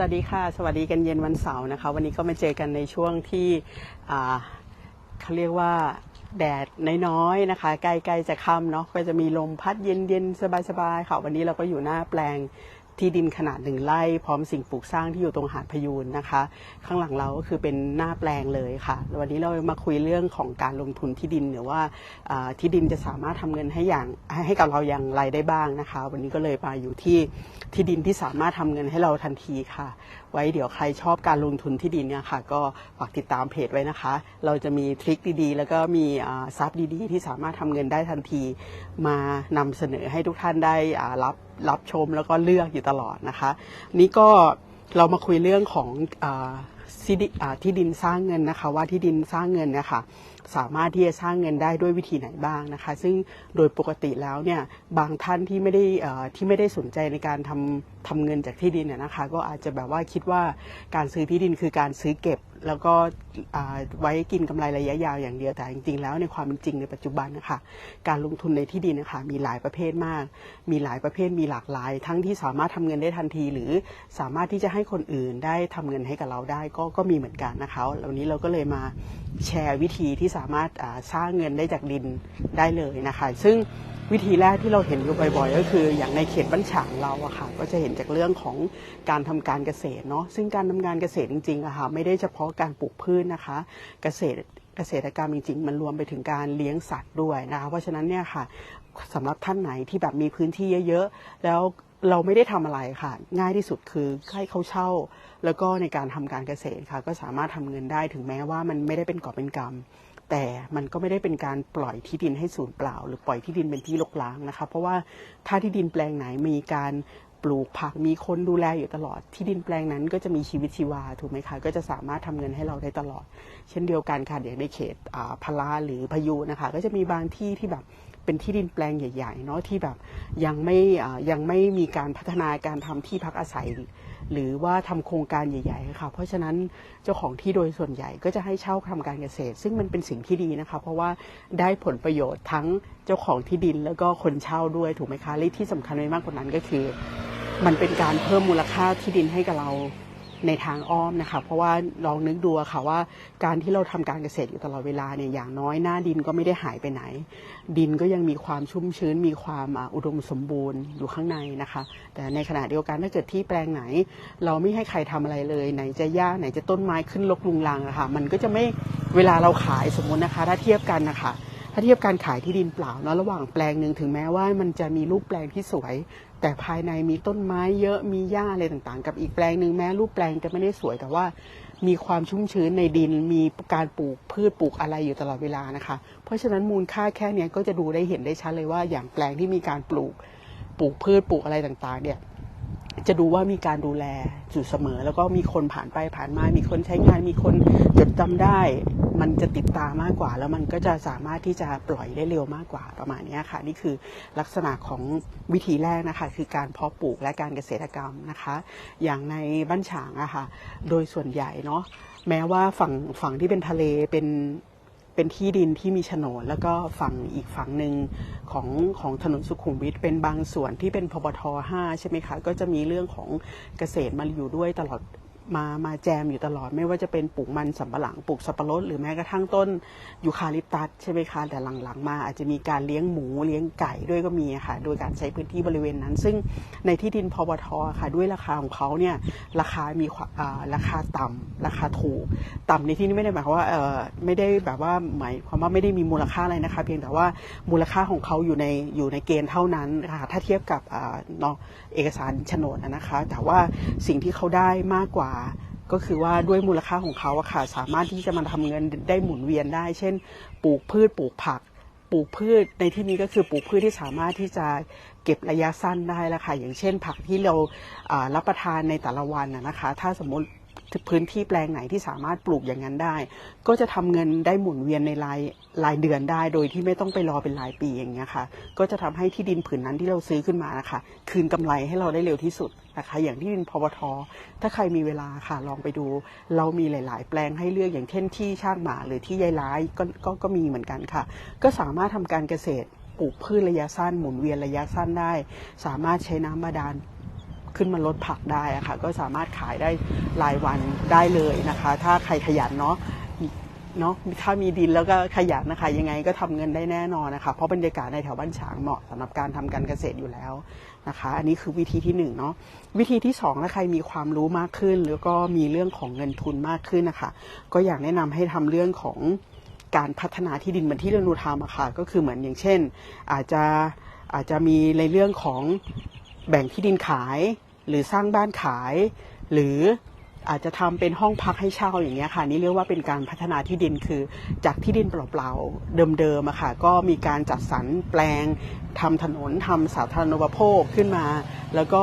สวัสดีค่ะ สวัสดีกันเย็นวันเสาร์นะคะ วันนี้ก็มาเจอกันในช่วงที่เขาเรียกว่าแดดน้อยๆนะคะใกล้ๆจะค่ำเนาะก็จะมีลมพัดเย็นๆ สบายๆค่ะวันนี้เราก็อยู่หน้าแปลง ที่ดินขนาดหนึ่งไร่พร้อมสิ่งปลูกสร้างที่อยู่ตรงหาดพยูนนะคะ ข้างหลังเราก็คือเป็นหน้าแปลงเลยค่ะ วันนี้เรามาคุยเรื่องของการลงทุนที่ดินหรือว่าที่ดินจะสามารถทำเงินให้อย่างให้กับเราอย่างไรได้บ้างนะคะ วันนี้ก็เลยมาอยู่ที่ที่ดินที่สามารถทำเงินให้เราทันทีค่ะ ไว้เดี๋ยวใครชอบการลงทุนที่ดินเนี่ยค่ะ ก็ฝากติดตามเพจไว้นะคะ เราจะมีทริคดีๆ แล้วก็มีทรัพย์ดีๆ ที่สามารถทำเงินได้ทันที มานำเสนอให้ทุกท่านได้รับ รับชมแล้วก็เลือกอยู่ตลอดนะคะ นี่ก็เรามาคุยเรื่องของอที่ดิอ่าที่ดินสร้างเงินนะคะ ว่าที่ดินสร้างเงินเนี่ยค่ะ สามารถที่จะสร้างเงินได้ด้วยวิธีไหนบ้างนะคะ ซึ่งโดยปกติแล้วเนี่ยบางท่านที่ไม่ได้ที่ไม่ได้สนใจในการทำทำเงินจากที่ดินเนี่ยนะคะ ก็อาจจะแบบว่าคิดว่าการซื้อที่ดินคือการซื้อเก็บ แล้วก็ไว้กินกำไรระยะยาวอย่างเดียวแต่จริง ๆ แล้วในความเป็นจริงในปัจจุบันนะคะการลงทุนในที่ดินนะคะมีหลายประเภทมาก มีหลายประเภทมีหลากหลาย ทั้งที่สามารถทำเงินได้ทันที หรือสามารถที่จะให้คนอื่นได้ทำเงินให้กับเราได้ก็ก็มีเหมือนกันนะคะวันนี้เราก็เลยมาแชร์วิธีที่สามารถอ่าสร้างเงินได้จากดินได้เลยนะคะ ซึ่งวิธีแรกที่เราเห็นอยู่บ่อยๆ ก็คือ อย่างในเขตบ้านฉางเราอะค่ะ ก็จะเห็นจากเรื่องของการทำการเกษตรเนาะซึ่งการทำงานเกษตรจริงๆอะค่ะไม่ได้เฉพาะการปลูกพืชนะคะ เกษตรเกษตรกรรมจริงๆ มันรวมไปถึงการเลี้ยงสัตว์ด้วยนะคะเพราะฉะนั้นเนี่ยค่ะสำหรับท่านไหนที่แบบมีพื้นที่เยอะๆ แล้วเราไม่ได้ทำอะไรค่ะ ง่ายที่สุดคือให้เขาเช่า แล้วก็ในการทำการเกษตรค่ะ ก็สามารถทำเงินได้ถึงแม้ว่ามันไม่ได้เป็นกอบเป็นกำ แต่มันก็ไม่ได้เป็นการปล่อยที่ดินให้สูญเปล่า หรือปล่อยที่ดินเป็นที่ลกล้างนะคะ เพราะว่าถ้าที่ดินแปลงไหนมีการปลูกผักมีคนดูแลอยู่ตลอด ที่ดินแปลงนั้นก็จะมีชีวิตชีวาถูกไหมคะ ก็จะสามารถทำเงินให้เราได้ตลอด เช่นเดียวกันค่ะอย่างในเขตพาราหรือพายุนะคะ ก็จะมีบางที่ที่แบบ เป็นที่ดินแปลงใหญ่ๆเนาะที่แบบยังไม่ยังไม่มีการพัฒนาการทำที่พักอาศัย หรือว่าทำโครงการใหญ่ๆค่ะเพราะฉะนั้นเจ้าของที่โดยส่วนใหญ่ก็จะให้เช่าทำการเกษตร ซึ่งมันเป็นสิ่งที่ดีนะคะ เพราะว่าได้ผลประโยชน์ทั้งเจ้าของที่ดินแล้วก็คนเช่าด้วยถูกไหมคะและที่สำคัญไปมากกว่านั้นก็คือ มันเป็นการเพิ่มมูลค่าที่ดินให้กับเรา ในทางอ้อมนะคะเพราะว่าลองนึกดูค่ะว่าการที่เราทำการเกษตรอยู่ตลอดเวลาเนี่ยอย่างน้อยหน้าดินก็ไม่ได้หายไปไหน ดินก็ยังมีความชุ่มชื้น มีความอุดมสมบูรณ์อยู่ข้างในนะคะ แต่ในขณะเดียวกันถ้าเกิดที่แปลงไหน เราไม่ให้ใครทำอะไรเลย ไหนจะหญ้าไหนจะต้นไม้ขึ้นรกลุงรังอะค่ะมันก็จะไม่เวลาเราขายสมมุตินะคะ ถ้าเทียบกันนะคะาเทียบการขายที่ดินเปล่าเนาะระหว่างแปลงหนึ่งถึงแม้ว่ามันจะมีรูปแปลงที่สวย แต่ภายในมีต้นไม้เยอะมีหญ้าอะไรต่างๆ กับอีกแปลงหนึ่งแม้รูปแปลงจะไม่ได้สวยแต่ว่ามีความชุ่มชื้นในดินมีการปลูกพืชปลูกอะไรอยู่ตลอดเวลานะคะ เพราะฉะนั้นมูลค่าแค่เนี้ยก็จะดูได้เห็นได้ชัดเลยว่าอย่างแปลงที่มีการปลูกปลูกพืชปลูกอะไรต่างๆเนี่ย จะดูว่ามีการดูแลอยู่เสมอ แล้วก็มีคนผ่านไปผ่านมา มีคนใช้งาน มีคนจดจำได้ มันจะติดตามากกว่า แล้วมันก็จะสามารถที่จะปล่อยได้เร็วมากกว่าประมาณนี้ค่ะ นี่คือลักษณะของวิธีแรกนะคะ คือการเพาะปลูกและการเกษตรกรรมนะคะ อย่างในบ้านฉางอะค่ะ โดยส่วนใหญ่เนาะแม้ว่าฝั่งฝั่งที่เป็นทะเลเป็น เป็นที่ดินที่มีโฉนดแล้วก็ฝั่งอีกฝั่งหนึ่งของของถนนสุขุมวิทเป็นบางส่วนที่เป็นพบท5ใช่ไหมคะก็จะมีเรื่องของเกษตรมาอยู่ด้วยตลอด มามาแจมอยู่ตลอด ไม่ว่าจะเป็นปลูกมันสำปะหลังปลูกสับปะรดหรือแม้กระทั่งต้นยูคาลิปตัสใช่ไหมคะแต่หลังๆ มาอาจจะมีการเลี้ยงหมูเลี้ยงไก่ด้วยก็มีะค่ะ โดยการใช้พื้นที่บริเวณนั้น ซึ่งในที่ดินพบทค่ะด้วยราคาของเขาเนี่ยราคามีาราคาต่ำราคาถูก ต่ำในที่นี้ไม่ได้หมายความว่าเออไม่ได้แบบว่าหมายความว่าไม่ได้มีมูลค่าอะไรนะคะ เพียงแต่ว่ามูลค่าของเขาอยู่ในอยู่ในเกณฑ์เท่านั้นค่ะถ้าเทียบกับเอกสารโฉนดนะคะ แต่ว่าสิ่งที่เขาได้มากกว่าก็คือว่าด้วยมูลค่าของเขาอะค่ะสามารถที่จะมาทำเงินได้หมุนเวียนได้ เช่น ปลูกพืชปลูกผัก ปลูกพืชในที่นี้ก็คือปลูกพืชที่สามารถที่จะเก็บระยะสั้นได้ละค่ะอย่างเช่น ผักที่เรารับประทานในแต่ละวันนะคะ ถ้าสมมติ พื้นที่แปลงไหนที่สามารถปลูกอย่างนั้นได้ ก็จะทำเงินได้หมุนเวียนในรายรายเดือนได้ โดยที่ไม่ต้องไปรอเป็นรายปีอย่างเงี้ยค่ะ ก็จะทำให้ที่ดินผืนนั้นที่เราซื้อขึ้นมานะคะ คืนกำไรให้เราได้เร็วที่สุดนะคะ อย่างที่ดินพวท ถ้าใครมีเวลาค่ะลองไปดู เรามีหลาย ๆ แปลงให้เลือกอย่างเช่นที่ชากหมาหรือที่ยายร้ายก็ก็ก็มีเหมือนกันค่ะ ก็สามารถทำการเกษตรปลูกพืชระยะสั้นหมุนเวียนระยะสั้นได้ สามารถใช้น้ำบาดาล ขึ้นมาลดผักได้ะค่ะก็สามารถขายได้รายวันได้เลยนะคะ ถ้าใครขยันเนาะเนาะถ้ามีดินแล้วก็ขยันนะคะ ยังไงก็ทำเงินได้แน่นอนนะคะ เพราะบรรยากาศในแถวบ้านฉางเหมาะสำหรับการทำการเกษตรอยู่แล้วนะคะ อันนี้คือวิธีที่หนึ่งเนาะวิธีที่สองถ้าใครมีความรู้มากขึ้น แล้วก็มีเรื่องของเงินทุนมากขึ้นนะคะ ก็อยากแนะนำให้ทำเรื่องของการพัฒนาที่ดินเหมือนที่เรนูทำอะค่ะก็คือเหมือนอย่างเช่น อาจจะอาจจะมีในเรื่องของ แบ่งที่ดินขาย หรือสร้างบ้านขาย หรืออาจจะทำเป็นห้องพักให้เช่าอย่างเงี้ยค่ะ นี่เรียกว่าเป็นการพัฒนาที่ดินคือจากที่ดินเปล่าๆเดิมๆอะค่ะ ก็มีการจัดสรรแปลงทำถนนทำสาธารณูปโภคขึ้นมา แล้วก็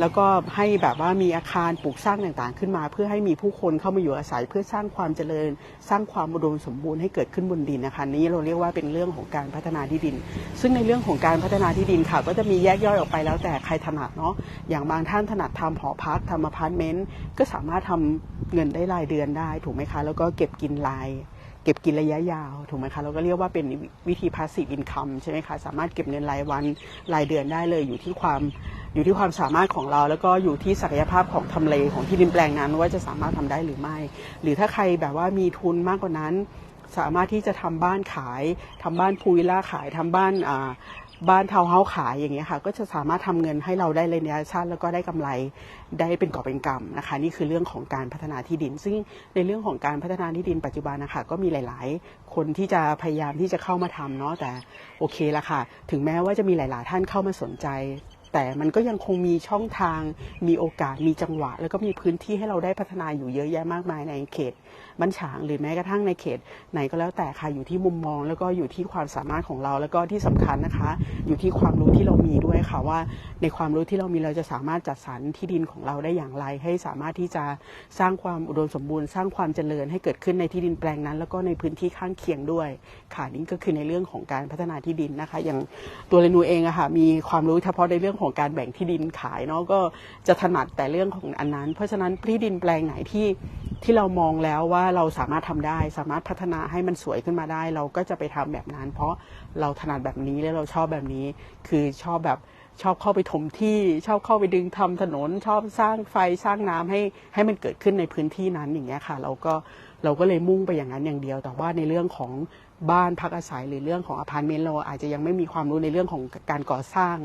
แล้วก็ให้แบบว่ามีอาคารปลูกสร้างต่างๆ ขึ้นมา เพื่อให้มีผู้คนเข้ามาอยู่อาศัย เพื่อสร้างความเจริญ สร้างความอุดมสมบูรณ์ให้เกิดขึ้นบนดินนะคะนี้เราเรียกว่าเป็นเรื่องของการพัฒนาที่ดิน ซึ่งในเรื่องของการพัฒนาที่ดินค่ะ ก็จะมีแยกย่อยออกไปแล้วแต่ใครถนัดเนาะอย่างบางท่านถนัดทำหอพักทำอพาร์ตเมนต์ก็สามารถทำเงินได้รายเดือนได้ถูกไหมคะ แล้วก็เก็บกินราย เก็บกินระยะยาวถูกไหมคะเราก็เรียกว่าเป็นวิธี passive income ใช่ไหมคะสามารถเก็บเงินรายวันรายเดือนได้เลยอยู่ที่ความอยู่ที่ความสามารถของเรา แล้วก็อยู่ที่ศักยภาพของทำเลของที่ดินแปลงนั้น ว่าจะสามารถทำได้หรือไม่ หรือถ้าใครแบบว่ามีทุนมากกว่านั้น สามารถที่จะทำบ้านขายทำบ้านพูวิลล่าขายทำบ้านอ่า บ้านทาวน์เฮาส์ขายอย่างเงี้ยค่ะ ก็จะสามารถทำเงินให้เราได้ระยะสั้นแล้วก็ได้กำไรได้เป็นกอบเป็นกำนะคะ นี่คือเรื่องของการพัฒนาที่ดิน ซึ่งในเรื่องของการพัฒนาที่ดินปัจจุบันนะคะก็มีหลาย ๆ คนที่จะพยายามที่จะเข้ามาทำเนาะแต่โอเคละค่ะ ถึงแม้ว่าจะมีหลาย ๆ ท่านเข้ามาสนใจ แต่มันก็ยังคงมีช่องทาง มีโอกาส มีจังหวะ แล้วก็มีพื้นที่ให้เราได้พัฒนาอยู่เยอะแยะมากมายในเขตบ้านฉางหรือแม้กระทั่งในเขต ไหนก็แล้วแต่ค่ะอยู่ที่มุมมอง แล้วก็อยู่ที่ความสามารถของเรา แล้วก็ที่สำคัญนะคะ อยู่ที่ความรู้ที่เรามีด้วยค่ะว่า ในความรู้ที่เรามีเราจะสามารถจัดสรรที่ดินของเราได้อย่างไร ให้สามารถที่จะสร้างความอุดมสมบูรณ์ สร้างความเจริญให้เกิดขึ้นในที่ดินแปลงนั้น แล้วก็ในพื้นที่ข้างเคียงด้วยค่ะนี่ก็คือในเรื่องของการพัฒนาที่ดินนะคะ อย่างตัวเรนูเองอะค่ะมีความรู้เฉพาะในเรื่องของการแบ่งที่ดินขายเนาะก็จะถนัดแต่เรื่องของอันนั้น เพราะฉะนั้นที่ดินแปลงไหนที่ที่เรามองแล้วว่าเราสามารถทำได้ สามารถพัฒนาให้มันสวยขึ้นมาได้ เราก็จะไปทำแบบนั้น เพราะเราถนัดแบบนี้และเราชอบแบบนี้ คือชอบแบบชอบเข้าไปถมที่ ชอบเข้าไปดึงทำถนน ชอบสร้างไฟสร้างน้ำให้ให้มันเกิดขึ้นในพื้นที่นั้นอย่างเงี้ยค่ะ เราก็เราก็เลยมุ่งไปอย่างนั้นอย่างเดียว แต่ว่าในเรื่องของ บ้านพักอาศัยหรือเรื่องของอพาร์ตเมนต์เราอาจจะยังไม่มีความรู้ในเรื่องของการก่อสร้าง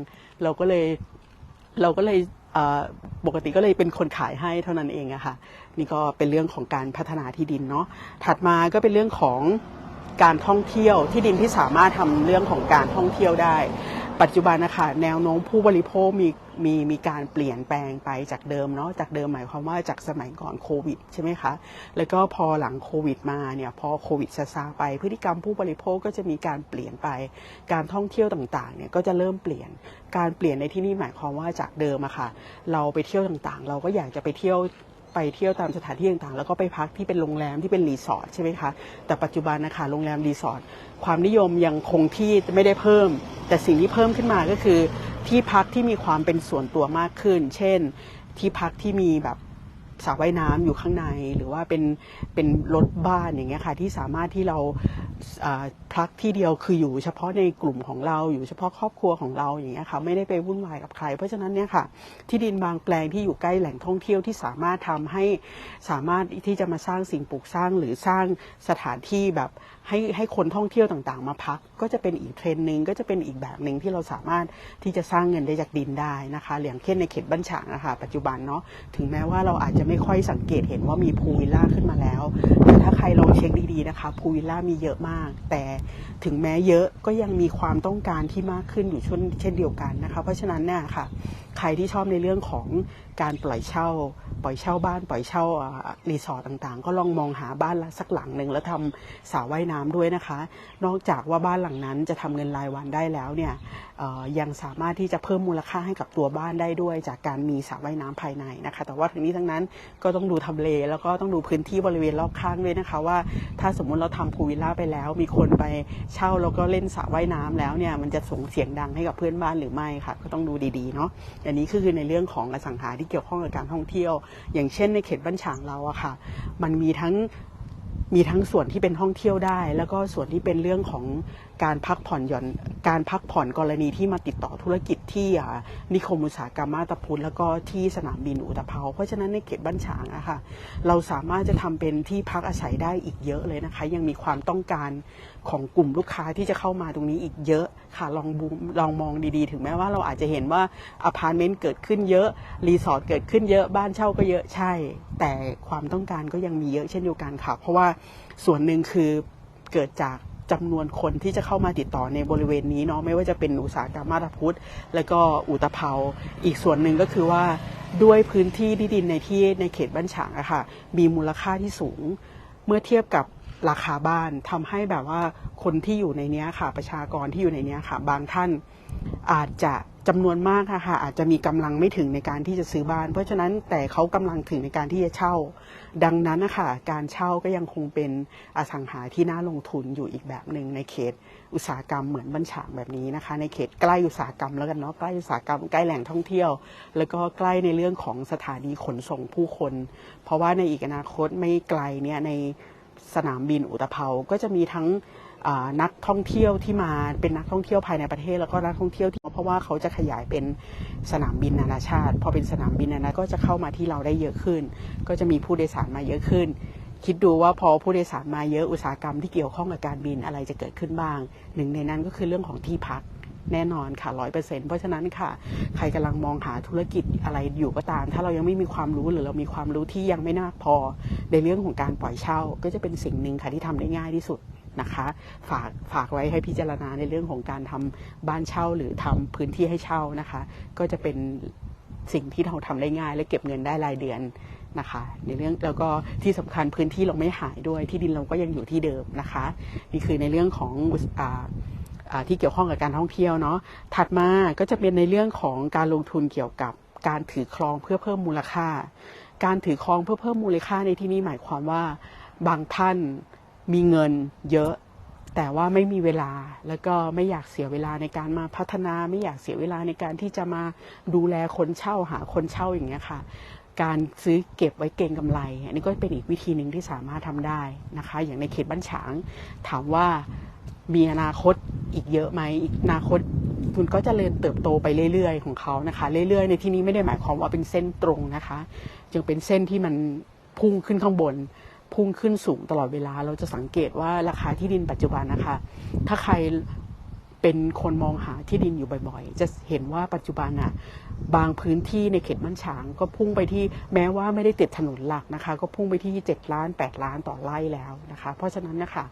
เราก็เลยเราก็เลยปกติก็เลยเป็นคนขายให้เท่านั้นเองอะค่ะนี่ก็เป็นเรื่องของการพัฒนาที่ดินเนาะถัดมาก็เป็นเรื่องของการท่องเที่ยวที่ดินที่สามารถทำเรื่องของการท่องเที่ยวได้ ปัจจุบันนะคะแนวโน้มผู้บริโภคมีมีมีการเปลี่ยนแปลงไปจากเดิมเนาะจากเดิมหมายความว่าจากสมัยก่อนโควิดใช่ไหมคะแล้วก็พอหลังโควิดมาเนี่ยพอโควิดซาซาไป พฤติกรรมผู้บริโภคก็จะมีการเปลี่ยนไป การท่องเที่ยวต่างๆเนี่ยก็จะเริ่มเปลี่ยนการเปลี่ยนในที่นี่หมายความว่าจากเดิมอะค่ะเราไปเที่ยวต่างๆ เราก็อยากจะไปเที่ยว ไปเที่ยวตามสถานที่ต่างๆ แล้วก็ไปพักที่เป็นโรงแรมที่เป็นรีสอร์ทใช่ไหมคะ แต่ปัจจุบันนะคะโรงแรมรีสอร์ทความนิยมยังคงที่ไม่ได้เพิ่ม แต่สิ่งที่เพิ่มขึ้นมาก็คือ ที่พักที่มีความเป็นส่วนตัวมากขึ้น เช่น ที่พักที่มีแบบ สระว่ายน้ำอยู่ข้างในหรือว่าเป็นเป็นรถบ้านอย่างเงี้ยค่ะที่สามารถที่เราพักที่เดียวคืออยู่เฉพาะในกลุ่มของเราอยู่เฉพาะครอบครัวของเราอย่างเงี้ยค่ะไม่ได้ไปวุ่นวายกับใคร เพราะฉะนั้นเนี่ยค่ะที่ดินบางแปลงที่อยู่ใกล้แหล่งท่องเที่ยวที่สามารถทำให้สามารถที่จะมาสร้างสิ่งปลูกสร้างหรือสร้างสถานที่แบบ ให้ให้คนท่องเที่ยวต่างๆ มาพัก ก็จะเป็นอีกเทรนด์หนึ่งก็จะเป็นอีกแบบหนึ่งที่เราสามารถที่จะสร้างเงินได้จากดินได้นะคะอย่างเช่นในเขตบ้านฉางนะคะปัจจุบันเนาะถึงแม้ว่าเราอาจจะไม่ค่อยสังเกตเห็นว่ามีพูวิลล่าขึ้นมาแล้ว แต่ถ้าใครลองเช็คดีๆนะคะพูวิลล่ามีเยอะมาก แต่ถึงแม้เยอะก็ยังมีความต้องการที่มากขึ้นอยู่เช่นเดียวกันนะคะ เพราะฉะนั้นเนี่ยค่ะใครที่ชอบในเรื่องของการปล่อยเช่า ปล่อยเช่าบ้านปล่อยเช่ารีสอร์ทต่างๆ ก็ลองมองหาบ้านละสักหลังหนึ่งแล้วทำสระว่ายน้ำด้วยนะคะ นอกจากว่าบ้านหลังนั้นจะทำเงินรายวันได้แล้วเนี่ยยังสามารถที่จะเพิ่มมูลค่าให้กับตัวบ้านได้ด้วย จากการมีสระว่ายน้ำภายในนะคะ แต่ว่าทั้งนี้ทั้งนั้นก็ต้องดูทำเล แล้วก็ต้องดูพื้นที่บริเวณรอบข้างด้วยนะคะว่า ถ้าสมมุติเราทำพูวิลล่าไปแล้ว มีคนไปเช่าแล้วก็เล่นสระว่ายน้ำแล้วเนี่ยมันจะส่งเสียงดังให้กับเพื่อนบ้านหรือไม่ค่ะ ก็ต้องดูดีๆเนาะอันนี้คือในเรื่องของอสังหาที่เกี่ยวข้องกับการท่องเที่ยวอย่างเช่นในเขตบ้านฉางเราอะค่ะ มันมีทั้งมีทั้งส่วนที่เป็นท่องเที่ยวได้ แล้วก็ส่วนที่เป็นเรื่องของ การพักผ่อนหย่อนการพักผ่อนกรณีที่มาติดต่อธุรกิจที่นิคมอุตสาหกรรมมาตาพุธแล้วก็ที่สนามบินอุตภเปาเพราะฉะนั้นในเขตบ้านฉางอะค่ะเราสามารถจะทำเป็นที่พักอาศัยได้อีกเยอะเลยนะคะ ยังมีความต้องการของกลุ่มลูกค้าที่จะเข้ามาตรงนี้อีกเยอะค่ะลองบูมลองมองดีๆ ถึงแม้ว่าเราอาจจะเห็นว่าอพาร์ตเมนต์เกิดขึ้นเยอะรีสอร์ทเกิดขึ้นเยอะบ้านเช่าก็เยอะใช่ แต่ความต้องการก็ยังมีเยอะเช่นเดียวกันค่ะ เพราะว่าส่วนหนึ่งคือเกิดจาก จำนวนคนที่จะเข้ามาติดต่อในบริเวณนี้เนาะไม่ว่าจะเป็นอุตสาหกรรมมาตาพุธและก็อุตภาอีกส่วนหนึ่งก็คือว่าด้วยพื้นที่ที่ดินในที่ในเขตบ้านฉางอะค่ะมีมูลค่าที่สูง เมื่อเทียบกับราคาบ้านทำให้แบบว่าคนที่อยู่ในเนี้ยค่ะประชากรที่อยู่ในเนี้ยค่ะ บางท่านอาจจะ จำนวนมากค่ะอาจจะมีกำลังไม่ถึงในการที่จะซื้อบ้าน เพราะฉะนั้นแต่เขากำลังถึงในการที่จะเช่า ดังนั้นนะคะการเช่าก็ยังคงเป็นอสังหาที่น่าลงทุนอยู่อีกแบบหนึ่งในเขตอุตสาหกรรมเหมือนบ้านฉางแบบนี้นะคะ ในเขตใกล้อุตสาหกรรมแล้วกันเนาะใกล้อุตสาหกรรมใกล้แหล่งท่องเที่ยว แล้วก็ใกล้ในเรื่องของสถานีขนส่งผู้คน เพราะว่าในอีกอนาคตไม่ไกลเนี่ยในสนามบินอุตภเปาก็จะมีทั้ง นักท่องเที่ยวที่มาเป็นนักท่องเที่ยวภายในประเทศ แล้วก็นักท่องเที่ยวที่เพราะว่าเขาจะขยายเป็นสนามบินนานาชาติ พอเป็นสนามบินนานาก็จะเข้ามาที่เราได้เยอะขึ้น ก็จะมีผู้โดยสารมาเยอะขึ้น คิดดูว่าพอผู้โดยสารมาเยอะอุตสาหกรรมที่เกี่ยวข้องกับการบินอะไรจะเกิดขึ้นบ้าง หนึ่งในนั้นก็คือเรื่องของที่พักแน่นอนค่ะร้อยเปอร์เซ็นต์เพราะฉะนั้นค่ะ ใครกำลังมองหาธุรกิจอะไรอยู่ก็ตาม ถ้าเรายังไม่มีความรู้หรือเรามีความรู้ที่ยังไม่มากพอ ในเรื่องของการปล่อยเช่า ก็จะเป็นสิ่งหนึ่งค่ะที่ทำได้ง่ายที่สุด นะคะ ฝากฝากไว้ให้พิจารณาในเรื่องของการทำบ้านเช่าหรือทำพื้นที่ให้เช่านะคะ ก็จะเป็นสิ่งที่เราทำได้ง่าย และเก็บเงินได้รายเดือนนะคะในเรื่องแล้วก็ที่สำคัญพื้นที่เราไม่หายด้วยที่ดินเราก็ยังอยู่ที่เดิมนะคะนี่คือในเรื่องของอ่าที่เกี่ยวข้องกับการท่องเที่ยวเนาะถัดมาก็จะเป็นในเรื่องของการลงทุนเกี่ยวกับการถือครองเพื่อเพิ่มมูลค่า การถือครองเพื่อเพิ่มมูลค่าในที่นี้หมายความว่าบางท่าน มีเงินเยอะ แต่ว่าไม่มีเวลาแล้วก็ไม่อยากเสียเวลาในการมาพัฒนา ไม่อยากเสียเวลาในการที่จะมาดูแลคนเช่าหาคนเช่าอย่างเงี้ยค่ะการซื้อเก็บไว้เก็งกำไร อันนี้ก็เป็นอีกวิธีหนึ่งที่สามารถทำได้นะคะ อย่างในเขตบ้านฉาง ถามว่ามีอนาคตอีกเยอะไหมอีกอนาคตคุณก็จะเริญเติบโตไปเรื่อยๆ ของเขานะคะ เรื่อยๆ ในที่นี้ไม่ได้หมายความว่าเป็นเส้นตรงนะคะ จึงเป็นเส้นที่มันพุ่งขึ้นข้างบน พุ่งขึ้นสูงตลอดเวลา เราจะสังเกตว่าราคาที่ดินปัจจุบันนะคะ ถ้าใครเป็นคนมองหาที่ดินอยู่บ่อยๆ จะเห็นว่าปัจจุบันน่ะบางพื้นที่ในเขตบ้านฉาง ก็พุ่งไปที่แม้ว่าไม่ได้ติดถนนหลักนะคะ ก็พุ่งไปที่ 7 ล้าน 8 ล้านต่อไร่แล้วนะคะ เพราะฉะนั้นนะคะ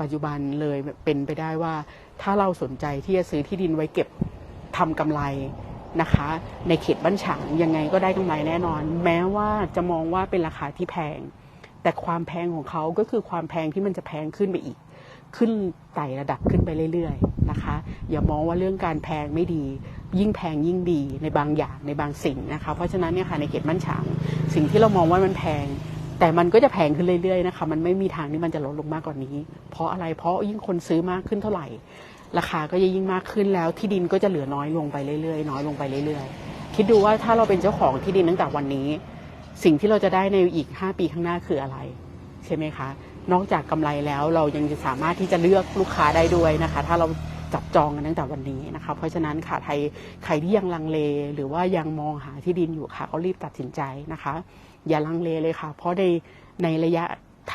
ปัจจุบันเลยเป็นไปได้ว่า ถ้าเราสนใจที่จะซื้อที่ดินไว้เก็บทำกำไรนะคะ ในเขตบ้านฉางยังไงก็ได้กำไรแน่นอน แม้ว่าจะมองว่าเป็นราคาที่แพง แต่ความแพงของเขาก็คือความแพงที่มันจะแพงขึ้นไปอีก ขึ้นไต่ระดับขึ้นไปเรื่อยๆนะคะ อย่ามองว่าเรื่องการแพงไม่ดี ยิ่งแพงยิ่งดีในบางอย่างในบางสิ่งนะคะ เพราะฉะนั้นเนี่ยค่ะในเขตบ้านฉางสิ่งที่เรามองว่ามันแพงแต่มันก็จะแพงขึ้นเรื่อยๆนะคะ มันไม่มีทางที่มันจะลดลงมากกว่านี้ เพราะอะไร เพราะยิ่งคนซื้อมากขึ้นเท่าไหร่ ราคาก็จะยิ่งมากขึ้นแล้ว ที่ดินก็จะเหลือน้อยลงไปเรื่อยๆ น้อยลงไปเรื่อยๆ คิดดูว่าถ้าเราเป็นเจ้าของที่ดินตั้งแต่วันนี้ สิ่งที่เราจะได้ในอีก 5 ปีข้างหน้าคืออะไร ใช่ไหมคะ นอกจากกำไรแล้วเรายังจะสามารถที่จะเลือกลูกค้าได้ด้วยนะคะ ถ้าเราจับจองกันตั้งแต่วันนี้นะคะ เพราะฉะนั้นค่ะใครใครที่ยังลังเล หรือว่ายังมองหาที่ดินอยู่ค่ะก็รีบตัดสินใจนะคะ อย่าลังเลเลยค่ะ เพราะในในระยะ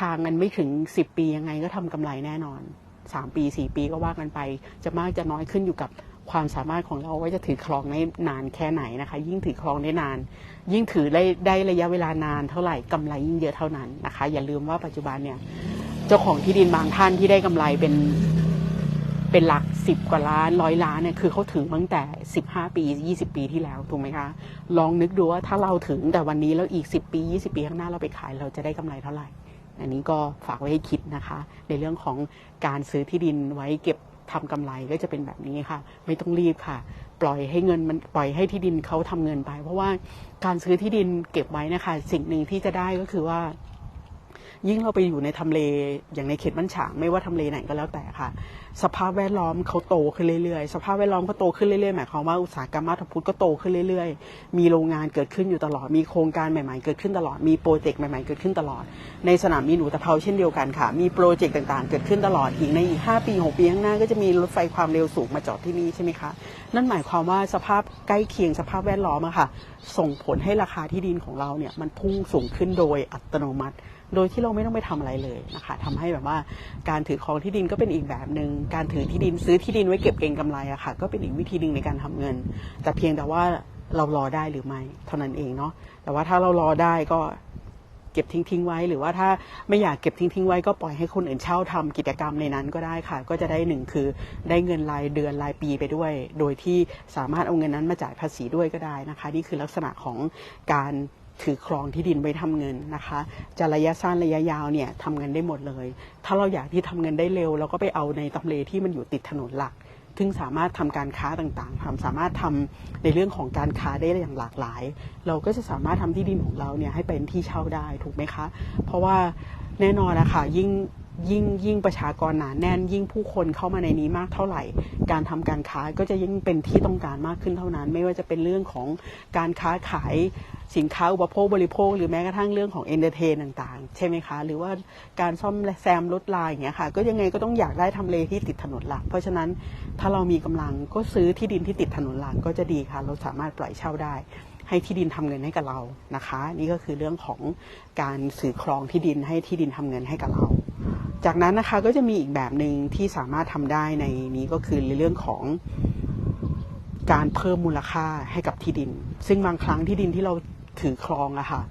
ทางมันไม่ถึง 10 ปียังไงก็ทำกำไรแน่นอน 3 ปี 4 ปีก็ว่ากันไป จะมากจะน้อยขึ้นอยู่กับ ความสามารถของเราว่าจะถือครองได้นานแค่ไหนนะคะ ยิ่งถือครองได้นาน ยิ่งถือได้ได้ระยะเวลานานเท่าไหร่กำไรยิ่งเยอะเท่านั้นนะคะ อย่าลืมว่าปัจจุบันเนี่ยเจ้าของที่ดินบางท่านที่ได้กำไรเป็นเป็นหลักสิบกว่าล้านร้อยล้านเนี่ยคือเขาถึงตั้งแต่สิบห้าปียี่สิบปีที่แล้วถูกไหมคะ ลองนึกดูว่าถ้าเราถึงแต่วันนี้แล้วอีกสิบปียี่สิบปีข้างหน้าเราไปขายเราจะได้กำไรเท่าไหร่ อันนี้ก็ฝากไว้ให้คิดนะคะ ในเรื่องของการซื้อที่ดินไว้เก็บ ทำกำไรก็จะเป็นแบบนี้ค่ะ ไม่ต้องรีบค่ะ ปล่อยให้เงินมันปล่อยให้ที่ดินเขาทำเงินไป เพราะว่าการซื้อที่ดินเก็บไว้นะคะ สิ่งหนึ่งที่จะได้ก็คือว่า ยิ่งเราไปอยู่ในทำเลอย่างในเขตบ้านฉางไม่ว่าทำเลไหนก็แล้วแต่ค่ะ สภาพแวดล้อมเขาโตขึ้นเรื่อยๆ สภาพแวดล้อมเขาโตขึ้นเรื่อยๆหมายความว่าอุตสาหกรรมมาตรพุทธก็โตขึ้นเรื่อยๆ มีโรงงานเกิดขึ้นอยู่ตลอด มีโครงการใหม่ๆ เกิดขึ้นตลอด มีโปรเจกต์ใหม่ๆ เกิดขึ้นตลอด ในสนามบินอุตภเปาเช่นเดียวกันค่ะ มีโปรเจกต์ต่างๆ เกิดขึ้นตลอด อีกในอีก 5 ปี6ปีข้างหน้าก็จะมีรถไฟความเร็วสูงมาจอดที่นี่ใช่ไหมคะ นั่นหมายความว่าสภาพใกล้เคียงสภาพแวดล้อมอะค่ะ ส่งผลให้ราคาที่ดินของเราเนี่ยมันพุ่งสูงขึ้นโดยอัตโนมัติ โดยที่เราไม่ต้องไปทำอะไรเลยนะคะทำให้แบบว่าการถือครองที่ดินก็เป็นอีกแบบหนึ่งการถือที่ดินซื้อที่ดินไว้เก็บเก็งกำไรอะค่ะก็เป็นอีกวิธีหนึ่งในการทำเงิน แต่เพียงแต่ว่าเรารอได้หรือไม่เท่านั้นเองเนาะแต่ว่าถ้าเรารอได้ก็เก็บทิ้งทิ้งๆไว้หรือว่าถ้าไม่อยากเก็บทิ้งทิ้งๆไว้ก็ปล่อยให้คนอื่นเช่าทำกิจกรรมในนั้นก็ได้ค่ะ ก็จะได้หนึ่งคือได้เงินรายเดือนรายปีไปด้วย โดยที่สามารถเอาเงินนั้นมาจ่ายภาษีด้วยก็ได้นะคะ นี่คือลักษณะของการ ถือครองที่ดินไว้ทำเงินนะคะ จะระยะสั้นระยะยาวเนี่ยทำเงินได้หมดเลย ถ้าเราอยากที่ทำเงินได้เร็ว เราก็ไปเอาในตำเลที่มันอยู่ติดถนนหลักซึ่งสามารถทำการค้าต่างๆทำสามารถทำในเรื่องของการค้าได้อย่างหลากหลาย เราก็จะสามารถทำที่ดินของเราเนี่ยให้เป็นที่เช่าได้ถูกไหมคะ เพราะว่าแน่นอนนะคะยิ่ง ยิ่งยิ่งประชากรหนาแน่น ยิ่งผู้คนเข้ามาในนี้มากเท่าไหร่ การทำการค้าก็จะยิ่งเป็นที่ต้องการมากขึ้นเท่านั้น ไม่ว่าจะเป็นเรื่องของการค้าขายสินค้าอุปโภคบริโภค หรือแม้กระทั่งเรื่องของเอนเตอร์เทนต่างๆ ใช่ไหมคะ หรือว่าการซ่อมแซมรถลายอย่างเงี้ยค่ะ ก็ยังไงก็ต้องอยากได้ทำเลที่ติดถนนหลัก เพราะฉะนั้นถ้าเรามีกำลังก็ซื้อที่ดินที่ติดถนนหลักก็จะดีค่ะ เราสามารถปล่อยเช่าได้ ให้ที่ดินทำเงินให้กับเรานะคะ นี่ก็คือเรื่องของการสื่อครองที่ดินให้ที่ดินทำเงินให้กับเรา จากนั้นนะคะก็จะมีอีกแบบหนึ่งที่สามารถทำได้ในนี้ก็คือในเรื่องของการเพิ่มมูลค่าให้กับที่ดิน ซึ่งบางครั้งที่ดินที่เราถือครองอะค่ะ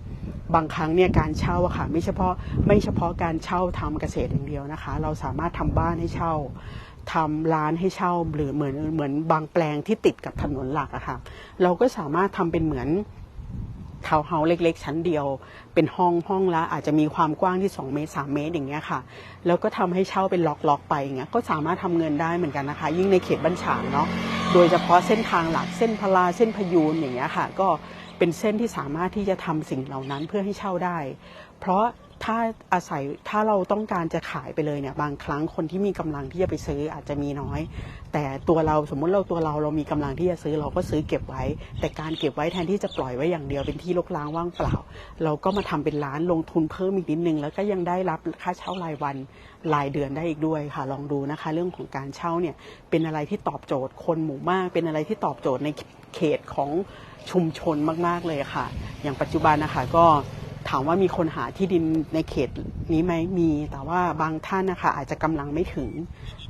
บางครั้งเนี่ยการเช่าอะค่ะไม่เฉพาะไม่เฉพาะการเช่าทำเกษตรอย่างเดียวนะคะ เราสามารถทำบ้านให้เช่าทำร้านให้เช่าหรือเหมือนเหมือนบางแปลงที่ติดกับถนนหลักอะค่ะ เราก็สามารถทำเป็นเหมือน ทาวน์เฮาส์เล็ก ๆ ชั้นเดียว เป็นห้องห้องละอาจจะมีความกว้างที่ 2 เมตร 3 เมตรอย่างเงี้ยค่ะ แล้วก็ทำให้เช่าเป็นล็อกๆไปอย่างเงี้ยก็สามารถทำเงินได้เหมือนกันนะคะ ยิ่งในเขตบ้านฉางเนาะโดยเฉพาะเส้นทางหลักเส้นพลาเส้นพยูนอย่างเงี้ยค่ะ ก็เป็นเส้นที่สามารถที่จะทำสิ่งเหล่านั้นเพื่อให้เช่าได้ เพราะ ถ้าอาศัยถ้าเราต้องการจะขายไปเลยเนี่ยบางครั้งคนที่มีกำลังที่จะไปซื้ออาจจะมีน้อย แต่ตัวเราสมมุติเราตัวเราเรามีกำลังที่จะซื้อเราก็ซื้อเก็บไว้ แต่การเก็บไว้แทนที่จะปล่อยไว้อย่างเดียวเป็นที่รกร้างว่างเปล่า เราก็มาทำเป็นร้านลงทุนเพิ่มอีกนิดนึง แล้วก็ยังได้รับค่าเช่ารายวันรายเดือนได้อีกด้วยค่ะลองดูนะคะ เรื่องของการเช่าเนี่ยเป็นอะไรที่ตอบโจทย์คนหมู่มาก เป็นอะไรที่ตอบโจทย์ในเขตของชุมชนมาก ๆเลยค่ะ อย่างปัจจุบันนะคะก็ ถามว่ามีคนหาที่ดินในเขตนี้ไหมมี แต่ว่าบางท่านนะคะอาจจะกำลังไม่ถึง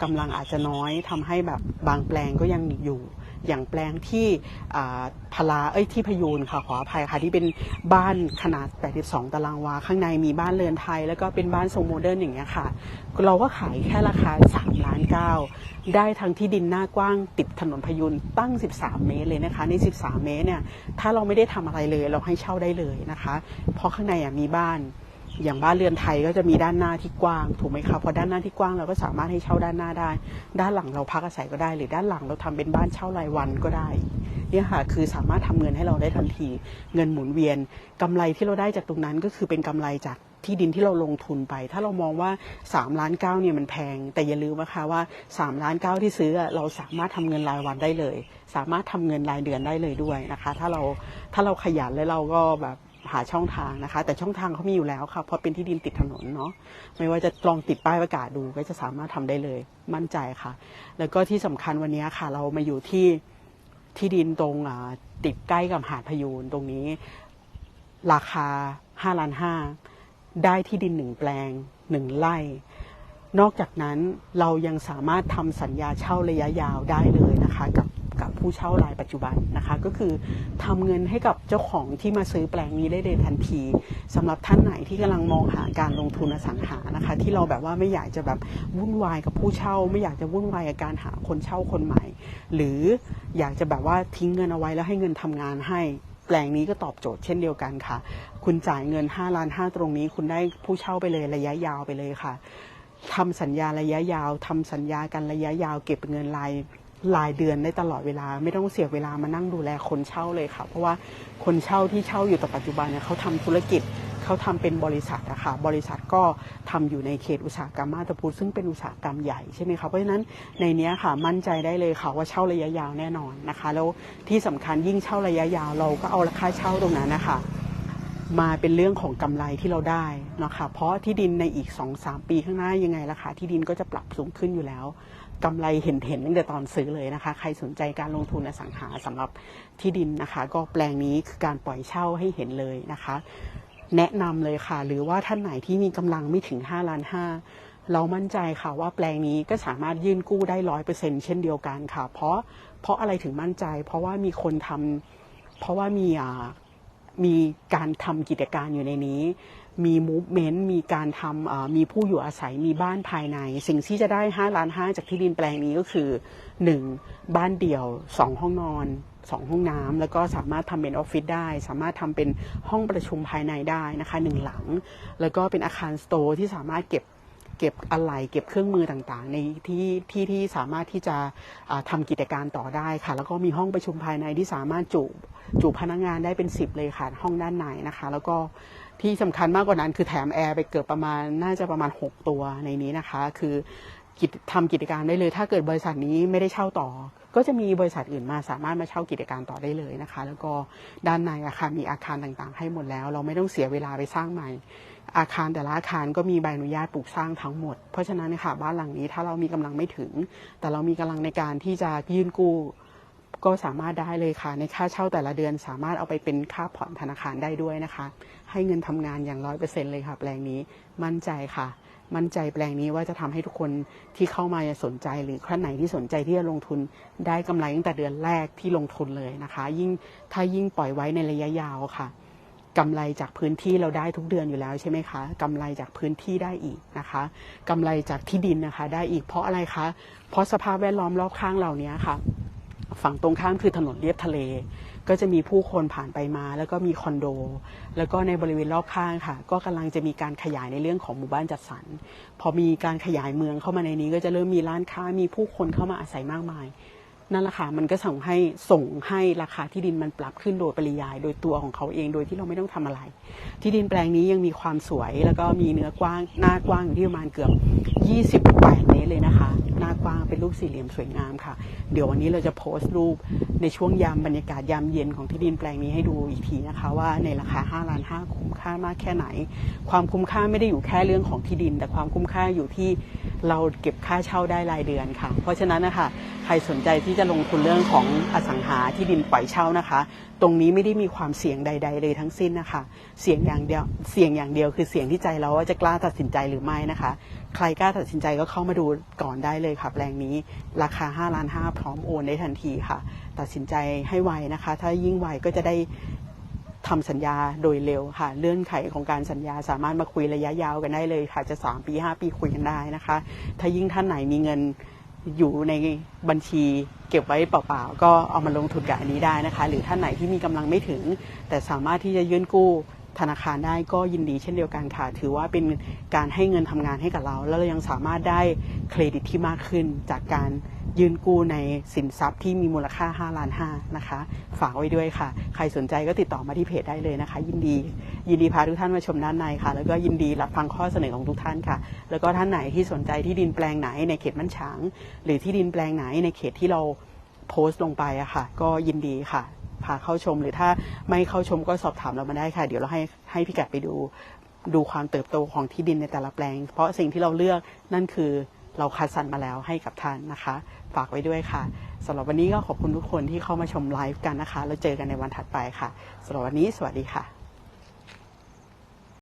กำลังอาจจะน้อยทำให้แบบบางแปลงก็ยังอยู่ อย่างแปลงที่พลาเอ้ยที่พยูนค่ะขออภัยค่ะที่เป็นบ้านขนาด 82 ตารางวา ข้างในมีบ้านเรือนไทย แล้วก็เป็นบ้านทรงโมเดิร์นอย่างเงี้ยค่ะ เราก็ขายแค่ราคา3ล้าน9ได้ทั้งที่ดินหน้ากว้างติดถนนพยูนตั้ง 13 เมตรเลยนะคะ ใน 13 เมตรเนี่ยถ้าเราไม่ได้ทำอะไรเลยเราให้เช่าได้เลยนะคะ เพราะข้างในมีบ้าน อย่างบ้านเรือนไทยก็จะมีด้านหน้าที่กว้างถูกไหมคะพอด้านหน้าที่กว้างเราก็สามารถให้เช่าด้านหน้าได้ ด้านหลังเราพักอาศัยก็ได้ หรือด้านหลังเราทำเป็นบ้านเช่ารายวันก็ได้เนี่ยค่ะคือสามารถทำเงินให้เราได้ทันที เงินหมุนเวียนกำไรที่เราได้จากตรงนั้นก็คือเป็นกำไรจากที่ดินที่เราลงทุนไป ถ้าเรามองว่า3ล้านเก้าเนี่ยมันแพง แต่อย่าลืมนะคะว่า3ล้านเก้าที่ซื้อเราสามารถทำเงินรายวันได้เลย สามารถทำเงินรายเดือนได้เลยด้วยนะคะ ถ้าเราถ้าเราขยันแล้วเราก็แบบ หาช่องทางนะคะ แต่ช่องทางเขามีอยู่แล้วค่ะเพราะเป็นที่ดินติดถนนเนาะไม่ว่าจะลองติดป้ายประกาศดูก็จะสามารถทำได้เลยมั่นใจค่ะ แล้วก็ที่สำคัญวันนี้ค่ะ เรามาอยู่ที่ที่ดินตรงติดใกล้กับหาดพยูนตรงนี้ ราคา5ล้านห้าได้ที่ดินหนึ่งแปลงหนึ่งไร่นอกจากนั้นเรายังสามารถทำสัญญาเช่าระยะยาวได้เลยนะคะกับ กับผู้เช่ารายปัจจุบันนะคะ ก็คือทำเงินให้กับเจ้าของที่มาซื้อแปลงนี้ได้เลยทันทีสำหรับท่านไหนที่กำลังมองหาการลงทุนอสังหานะคะ ที่เราแบบว่าไม่อยากจะแบบวุ่นวายกับผู้เช่า ไม่อยากจะวุ่นวายกับการหาคนเช่าคนใหม่ หรืออยากจะแบบว่าทิ้งเงินเอาไว้แล้วให้เงินทำงานให้แปลงนี้ก็ตอบโจทย์เช่นเดียวกันค่ะ คุณจ่ายเงิน5ล้าน5ตรงนี้ คุณได้ผู้เช่าไปเลยระยะยาวไปเลยค่ะทำสัญญาระยะยาวทำสัญญากันระยะยาวเก็บเงินราย รายเดือนได้ตลอดเวลา ไม่ต้องเสียเวลามานั่งดูแลคนเช่าเลยค่ะ เพราะว่าคนเช่าที่เช่าอยู่ต่อปัจจุบันเนี่ยเขาทำธุรกิจเขาทำเป็นบริษัทอะค่ะบริษัทก็ทำอยู่ในเขตอุตสาหกรรมมาตาพุทซึ่งเป็นอุตสาหกรรมใหญ่ใช่ไหมคะเพราะฉะนั้นในนี้ค่ะมั่นใจได้เลยค่ะว่าเช่าระยะยาวแน่นอนนะคะ แล้วที่สำคัญยิ่งเช่าระยะยาวเราก็เอาราคาเช่าตรงนั้นนะคะมาเป็นเรื่องของกำไรที่เราได้นะคะเพราะที่ดินในอีก 2-3 ปีข้างหน้ายังไงราคาที่ดินก็จะปรับสูงขึ้นอยู่แล้ว กำไรเห็นเห็นตั้งแต่ตอนซื้อเลยนะคะ ใครสนใจการลงทุนอสังหาสำหรับที่ดินนะคะ ก็แปลงนี้คือการปล่อยเช่าให้เห็นเลยนะคะ แนะนำเลยค่ะ หรือว่าท่านไหนที่มีกำลังไม่ถึง5ล้าน5เรามั่นใจค่ะว่าแปลงนี้ก็สามารถยื่นกู้ได้ร้อยเปอร์เซ็นเช่นเดียวกันค่ะ เพราะเพราะอะไรถึงมั่นใจ เพราะว่ามีคนทำเพราะว่ามีอ่ามีการทำกิจการอยู่ในนี้ มีมูฟเมนต์มีการทำมีผู้อยู่อาศัยมีบ้านภายใน สิ่งที่จะได้ 5 ล้าน5จากที่ดินแปลงนี้ก็คือ 1. บ้านเดี่ยว 2 ห้องนอน2ห้องน้ำแล้วก็สามารถทำเป็นออฟฟิศได้ สามารถทำเป็นห้องประชุมภายในได้นะคะหนึ่งหลัง แล้วก็เป็นอาคารสโตร์ที่สามารถเก็บเก็บอะไหล่เก็บเครื่องมือต่างๆ ในที่ที่ที่สามารถที่จะอ่าทำกิจการต่อได้ค่ะ แล้วก็มีห้องประชุมภายในที่สามารถจุจุพนักงานได้เป็น 10 เลยค่ะ ห้องด้านในนะคะ แล้วก็ ที่สำคัญมากกว่านั้นคือแถมแอร์ไปเกือบประมาณน่าจะประมาณ 6 ตัวในนี้นะคะ คือกิจทำกิจการได้เลย ถ้าเกิดบริษัทนี้ไม่ได้เช่าต่อ ก็จะมีบริษัทอื่นมาสามารถมาเช่ากิจการต่อได้เลยนะคะ แล้วก็ด้านในอาคารมีอาคารต่างๆ ให้หมดแล้ว เราไม่ต้องเสียเวลาไปสร้างใหม่ อาคารแต่ละอาคารก็มีใบอนุญาตปลูกสร้างทั้งหมด เพราะฉะนั้นนะคะบ้านหลังนี้ถ้าเรามีกำลังไม่ถึง แต่เรามีกำลังในการที่จะยื่นกู้ก็สามารถได้เลยค่ะ ในค่าเช่าแต่ละเดือนสามารถเอาไปเป็นค่าผ่อนธนาคารได้ด้วยนะคะ ให้เงินทำงานอย่างร้อยเปอร์เซ็นเลยค่ะ แปลงนี้มั่นใจค่ะ มั่นใจแปลงนี้ว่าจะทำให้ทุกคนที่เข้ามาสนใจหรือท่านไหนที่สนใจที่จะลงทุน ได้กำไรตั้งแต่เดือนแรกที่ลงทุนเลยนะคะ ยิ่งถ้ายิ่งปล่อยไว้ในระยะยาวค่ะกำไรจากพื้นที่เราได้ทุกเดือนอยู่แล้วใช่ไหมคะกำไรจากพื้นที่ได้อีกนะคะกำไรจากที่ดินนะคะ ได้อีกเพราะอะไรคะ เพราะสภาพแวดล้อมรอบข้างเหล่านี้ค่ะ ฝั่งตรงข้ามคือถนนเลียบทะเล ก็จะมีผู้คนผ่านไปมา แล้วก็มีคอนโด แล้วก็ในบริเวณรอบข้างค่ะ ก็กำลังจะมีการขยายในเรื่องของหมู่บ้านจัดสรรพอมีการขยายเมืองเข้ามาในนี้ ก็จะเริ่มมีร้านค้ามีผู้คนเข้ามาอาศัยมากมาย นั่นแหละค่ะมันก็ส่งให้ส่งให้ราคาที่ดินมันปรับขึ้นโดยปริยาย โดยตัวของเขาเองโดยที่เราไม่ต้องทำอะไร ที่ดินแปลงนี้ยังมีความสวย แล้วก็มีเนื้อกว้างหน้ากว้างอยู่ที่ประมาณเกือบ 28 เมตรเลยนะคะ หน้ากว้างเป็นรูปสี่เหลี่ยมสวยงามค่ะ เดี๋ยววันนี้เราจะโพสต์รูปในช่วงยามบรรยากาศยามเย็นของที่ดินแปลงนี้ให้ดูอีกทีนะคะว่าในราคา5ล้าน5คุ้มค่ามากแค่ไหน ความคุ้มค่าไม่ได้อยู่แค่เรื่องของที่ดิน แต่ความคุ้มค่าอยู่ที่เราเก็บค่าเช่าได้รายเดือนค่ะ เพราะฉะนั้นนะคะใครสนใจที่จะลงทุนเรื่องของอสังหาที่ดินปล่อยเช่านะคะ ตรงนี้ไม่ได้มีความเสี่ยงใด ๆ เลยทั้งสิ้นนะคะ เสี่ยงอย่างเดียวเสี่ยงอย่างเดียวคือเสี่ยงที่ใจเราว่าจะกล้าตัดสินใจหรือไม่นะคะ ใครกล้าตัดสินใจก็เข้ามาดูก่อนได้เลยค่ะแปลงนี้ราคา5ล้าน5พร้อมโอนได้ทันทีค่ะ ตัดสินใจให้ไวนะคะ ถ้ายิ่งไวก็จะได้ ทำสัญญาโดยเร็วค่ะ เลื่อนไขของการสัญญาสามารถมาคุยระยะยาวกันได้เลยค่ะ จะ 3 ปี 5 ปีคุยกันได้นะคะ ถ้ายิ่งท่านไหนมีเงินอยู่ในบัญชีเก็บไว้เปล่าๆ ก็เอามาลงทุนกับอันนี้ได้นะคะ หรือท่านไหนที่มีกำลังไม่ถึง แต่สามารถที่จะยื่นกู้ ธนาคารได้ก็ยินดีเช่นเดียวกันค่ะ ถือว่าเป็นการให้เงินทำงานให้กับเรา แล้วเรายังสามารถได้เครดิตที่มากขึ้น จากการยืนกู้ในสินทรัพย์ที่มีมูลค่า5ล้าน5นะคะ ฝากไว้ด้วยค่ะ ใครสนใจก็ติดต่อมาที่เพจได้เลยนะคะ ยินดี ยินดีพาทุกท่านมาชมด้านในค่ะ แล้วก็ยินดีรับฟังข้อเสนอของทุกท่านค่ะ แล้วก็ท่านไหนที่สนใจที่ดินแปลงไหนในเขตมั่นฉาง หรือที่ดินแปลงไหนในเขตที่เราโพสต์ลงไปอะค่ะ ก็ยินดีค่ะ พาเข้าชม หรือถ้าไม่เข้าชมก็สอบถามเรามาได้ค่ะ เดี๋ยวเราให้ให้พี่แกไปดูดูความเติบโตของที่ดินในแต่ละแปลง เพราะสิ่งที่เราเลือกนั่นคือเราคัดสรรมาแล้วให้กับท่านนะคะ ฝากไว้ด้วยค่ะสำหรับวันนี้ก็ขอบคุณทุกคนที่เข้ามาชมไลฟ์กันนะคะ แล้วเจอกันในวันถัดไปค่ะสำหรับวันนี้สวัสดีค่ะ